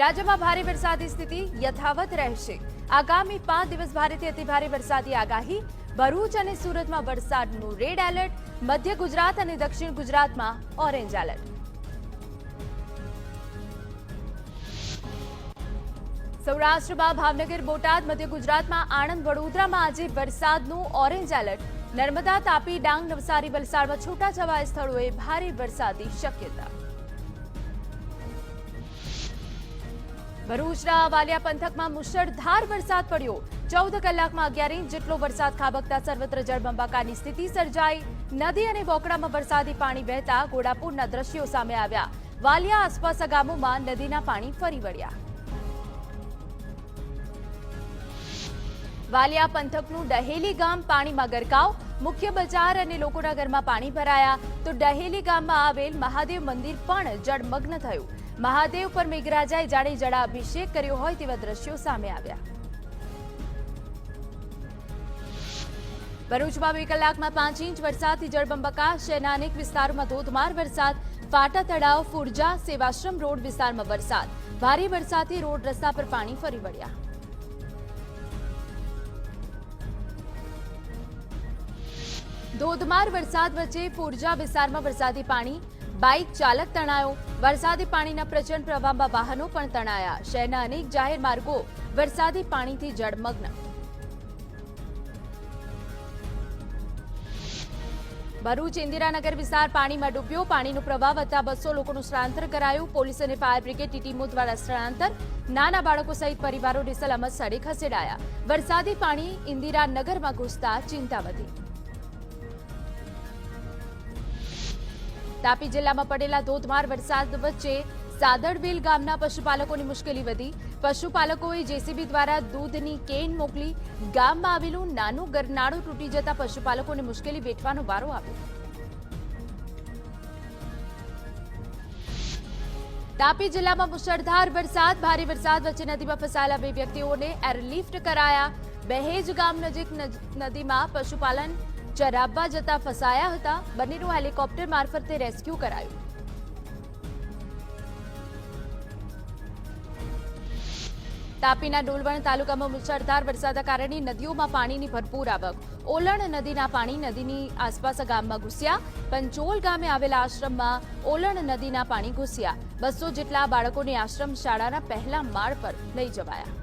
રાજ્યમાં ભારે વરસાદી સ્થિતિ યથાવત રહેશે. આગામી પાંચ દિવસ ભારેથી અતિભારે વરસાદી આગાહી. ભરૂચ અને સુરતમાં વરસાદનું રેડ એલર્ટ. મધ્ય ગુજરાત અને દક્ષિણ ગુજરાતમાં ઓરેન્જ એલર્ટ. સૌરાષ્ટ્રમાં ભાવનગર, બોટાદ, મધ્ય ગુજરાતમાં આણંદ, વડોદરામાં આજે વરસાદનું ઓરેન્જ એલર્ટ. નર્મદા, તાપી, ડાંગ, નવસારી, વલસાડમાં છૂટાછવાયા સ્થળોએ ભારે વરસાદી શક્યતા. ભરૂચના વાલિયા પંથકમાં મુશળધાર વરસાદ પડ્યો. ચૌદ કલાકમાં અગિયાર ઇંચ જેટલો વરસાદ ખાબકતા સર્વત્ર જળબંબાકારની સ્થિતિ સર્જાઈ. નદી અને બોકડામાં વરસાદી પાણી વહેતા ઘોડાપુરના દ્રશ્યો સામે આવ્યા. વાલિયા આસપાસના ગામોમાં નદીના પાણી ફરી વળ્યા. વાલિયા પંથકનું ડહેલી ગામ પાણીમાં ગરકાવ. મુખ્ય બજાર અને લોકોના ઘરમાં પાણી ભરાયા. તો ડહેલી ગામમાં આવેલ મહાદેવ મંદિર પણ જળમગ્ન થયું. મહાદેવ પર મેઘરાજાએ જાણે જળાભિષેક કર્યો હોય તેવા દ્રશ્યો સામે આવ્યા. ભરૂચમાં બે કલાકમાં પાંચ ઇંચ વરસાદથી જળબંબકા, શહેરના અનેક વિસ્તારોમાં ધોધમાર વરસાદ ફાટા તળાવ, ફુરજા, સેવાશ્રમ રોડ વિસ્તારમાં વરસાદ. ભારે વરસાદથી રોડ રસ્તા પર પાણી ફરી વળ્યા. ધોધમાર વરસાદ વચ્ચે ફુરજા વિસ્તારમાં વરસાદી પાણી બાઇક ચાલક તણાયો. વરસાદી પાણીના પ્રચંડ પ્રવાહમાં વાહનો પણ તણાયા. શહેરના અનેક જાહેર માર્ગો વરસાદી પાણીથી જળમગ્ન. ભરૂચ ઇન્દિરાનગર વિસ્તાર પાણીમાં ડૂબ્યો. પાણીનો પ્રવાહ વધતા બસો લોકોનું સ્થળાંતર કરાયું. પોલીસ અને ફાયર બ્રિગેડની ટીમો દ્વારા સ્થળાંતર. નાના બાળકો સહિત પરિવારોને સલામત સ્થળે ખસેડાયા. વરસાદી પાણી ઇન્દિરાનગરમાં ઘૂસતા ચિંતા વધી. તાપી જિલ્લામાં પડેલા ધોધમાર વરસાદ વચ્ચે સાદડવેલ ગામના પશુપાલકોની મુશ્કેલી વધી. પશુપાલકોએ જેસીબી દ્વારા દૂધની કેન મોકલી ગામમાં આવેલું નાનું ગરનાળું તૂટી જતા પશુપાલકોને મુશ્કેલી વેઠવાનો વારો આવ્યો. તાપી જિલ્લામાં મુશળધાર વરસાદ, ભારે વરસાદ વચ્ચે નદીમાં ફસાયેલા બે વ્યક્તિઓને એરલિફ્ટ કરાયા. બહેજ ગામ નજીક નદીમાં પશુપાલન ચરાવવા જતા ફસાયા હતા. બંનેનું હેલિકોપ્ટર મારફતે રેસ્ક્યુ કરાયું. તાપીના ડોલવણ તાલુકામાં મુશળધાર વરસાદના કારણે નદીઓમાં પાણીની ભરપૂર આવક. ઓલણ નદીના પાણી નદીની આસપાસ ગામમાં ઘૂસ્યા. પંચોલ ગામે આવેલા આશ્રમમાં ઓલણ નદીના પાણી ઘૂસ્યા. બસો જેટલા બાળકોને આશ્રમ શાળાના પહેલા માળ પર લઈ જવાયા.